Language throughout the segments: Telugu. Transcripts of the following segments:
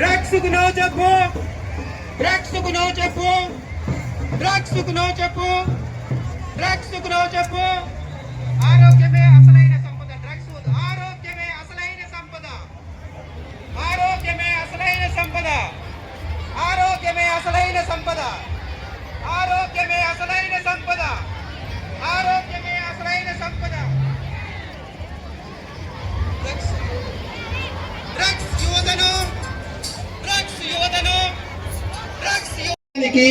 డ్రగ్స్కు నో చెప్పు డ్రగ్స్కు నో చెప్పు డ్రగ్స్కు నో చెప్పు డ్రగ్స్కు నో చెప్పు ఆరోగ్యమే అసలైన సంపద డ్రగ్స్ వద్దు. ఆరోగ్యమే అసలైన సంపద ఆరోగ్యమే అసలైన సంపద ఆరోగ్యమే అసలైన సంపద ఆరోగ్యమే అసలైన సంపద ఆరోగ్యమే అసలైన సంపద యువతనికి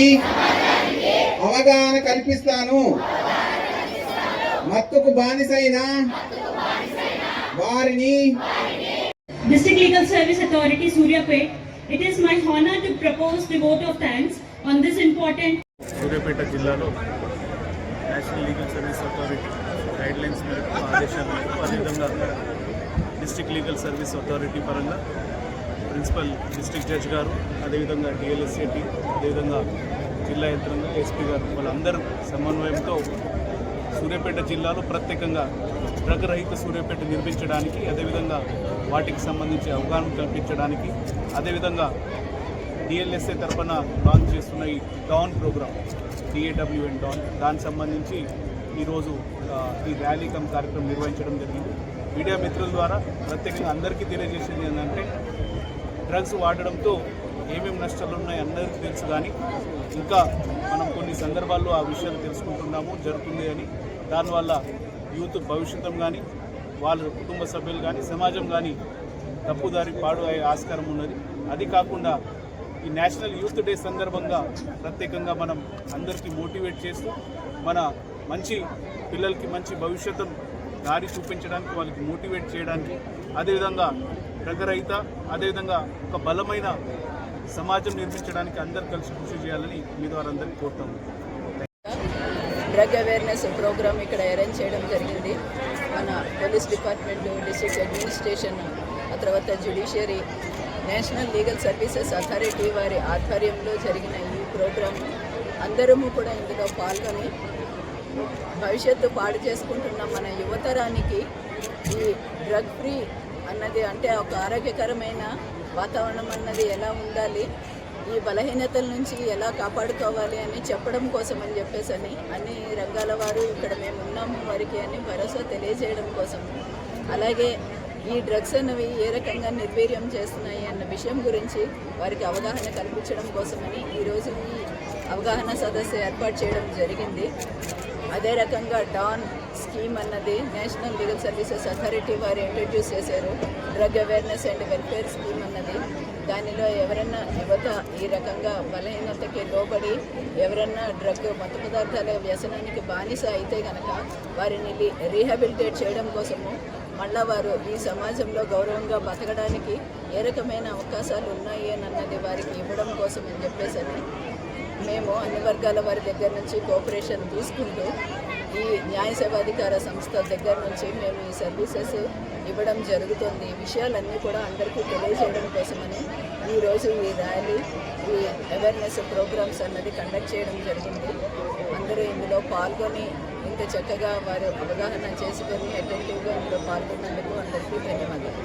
అవగాహన కల్పిస్తాను మత్తుకు బానిసైన వారిని District Legal Service Authority, Suryapet. It is my honor to propose the vote of thanks on this important Suryapet జిల్లాలో national legal service authority guidelines మేరకు ఆదేశాల మేరకు అదేవిధంగా డిస్ట్రిక్ట్ లీగల్ సర్వీస్ అథారిటీ పరంగా ప్రిన్సిపల్ డిస్ట్రిక్ట్ జడ్జ్ గారు అదేవిధంగా డిఎల్ఎస్ఏటి అదేవిధంగా జిల్లా యంత్రంగా ఎస్పీ గారు వాళ్ళందరూ సమన్వయంతో సూర్యాపేట జిల్లాలో ప్రత్యేకంగా డ్రగ్ రహిత సూర్యాపేట నిర్మించడానికి అదేవిధంగా వాటికి సంబంధించి అవగాహన కల్పించడానికి అదేవిధంగా డిఎల్ఎస్ఏ తరఫున లాంచ్ చేస్తున్న ఈ డాన్ ప్రోగ్రామ్ డిఏడబ్ల్యూఎన్ డాన్ దానికి సంబంధించి ఈరోజు ఈ ర్యాలీ కమ్ కార్యక్రమం నిర్వహించడం జరిగింది. మీడియా మిత్రుల ద్వారా ప్రత్యేకంగా అందరికీ తెలియజేసేది ఏంటంటే డ్రగ్స్ వాడడంతో ఏమేమి నష్టాలు ఉన్నాయి అందరికీ తెలుసు కానీ ఇంకా మనం కొన్ని సందర్భాల్లో ఆ విషయాలు తెలుసుకుంటున్నాము జరుగుతుంది అని. దానివల్ల యూత్ భవిష్యత్తం కానీ వాళ్ళ కుటుంబ సభ్యులు కానీ సమాజం కానీ తప్పుదారి పాడు అయ్యే ఆస్కారం ఉన్నది. అది కాకుండా ఈ నేషనల్ యూత్ డే సందర్భంగా ప్రత్యేకంగా మనం అందరికీ మోటివేట్ చేస్తూ మన మంచి పిల్లలకి మంచి భవిష్యత్తు దారి చూపించడానికి వాళ్ళకి మోటివేట్ చేయడానికి అదేవిధంగా రకరహిత అదేవిధంగా ఒక బలమైన సమాజం నిర్మించడానికి అందరు కలిసి కృషి చేయాలని మీ ద్వారా అందరికీ కోరుతాము. డ్రగ్ అవేర్నెస్ ప్రోగ్రామ్ ఇక్కడ అరేంజ్ చేయడం జరిగింది. మన పోలీస్ డిపార్ట్మెంట్ డిస్ట్రిక్ట్ అడ్మినిస్ట్రేషన్ ఆ తర్వాత judiciary national legal services authority వారి ఆధ్వర్యంలో జరిగిన ఈ ప్రోగ్రామ్ అందరము కూడా ఇందులో పాల్గొని భవిష్యత్తు పాడు చేసుకుంటున్న మన యువతరానికి ఈ డ్రగ్ ఫ్రీ అన్నది అంటే ఒక ఆరోగ్యకరమైన వాతావరణం అన్నది ఎలా ఉండాలి? ఈ బలహీనతల నుంచి ఎలా కాపాడుకోవాలి అని చెప్పడం కోసం అని చెప్పేసి అని అన్ని రంగాల వారు ఇక్కడ మేము ఉన్నాము వారికి అని భరోసా తెలియజేయడం కోసం. అలాగే ఈ డ్రగ్స్ అన్నవి ఏ రకంగా నిర్వీర్యం చేస్తున్నాయి అన్న విషయం గురించి వారికి అవగాహన కల్పించడం కోసమని ఈరోజు ఈ అవగాహన సదస్సు ఏర్పాటు చేయడం జరిగింది. అదే రకంగా డాన్ స్కీమ్ అన్నది నేషనల్ లీగల్ సర్వీసెస్ అథారిటీ వారు ఇంట్రడ్యూస్ చేశారు. Drug awareness and welfare scheme అన్నది. దానిలో ఎవరన్నా యువత ఈ రకంగా బలహీనతకి లోబడి ఎవరన్నా డ్రగ్ మత్తు పదార్థాల వ్యసనానికి బానిస అయితే కనుక వారిని రీహాబిలిటేట్ చేయడం కోసము మళ్ళా వారు ఈ సమాజంలో గౌరవంగా బతకడానికి ఏ రకమైన అవకాశాలు ఉన్నాయి అని అన్నది వారికి ఇవ్వడం కోసం అని చెప్పేసి మేము అన్ని వర్గాల వారి దగ్గర నుంచి కోఆపరేషన్ తీసుకుంటూ ఈ న్యాయ సేవాధికార సంస్థ దగ్గర నుంచి మేము ఈ సర్వీసెస్ ఇవ్వడం జరుగుతుంది. ఈ విషయాలన్నీ కూడా అందరికీ తెలియజేయడం కోసమని ఈరోజు ఈ ర్యాలీ ఈ అవేర్నెస్ ప్రోగ్రామ్స్ అన్నది కండక్ట్ చేయడం జరిగింది. అందరూ ఇందులో పాల్గొని ఇంత చక్కగా వారు అవగాహన చేసుకొని అటెంటివ్గా ఇందులో పాల్గొన్నందుకు అందరికీ ధన్యవాదాలు.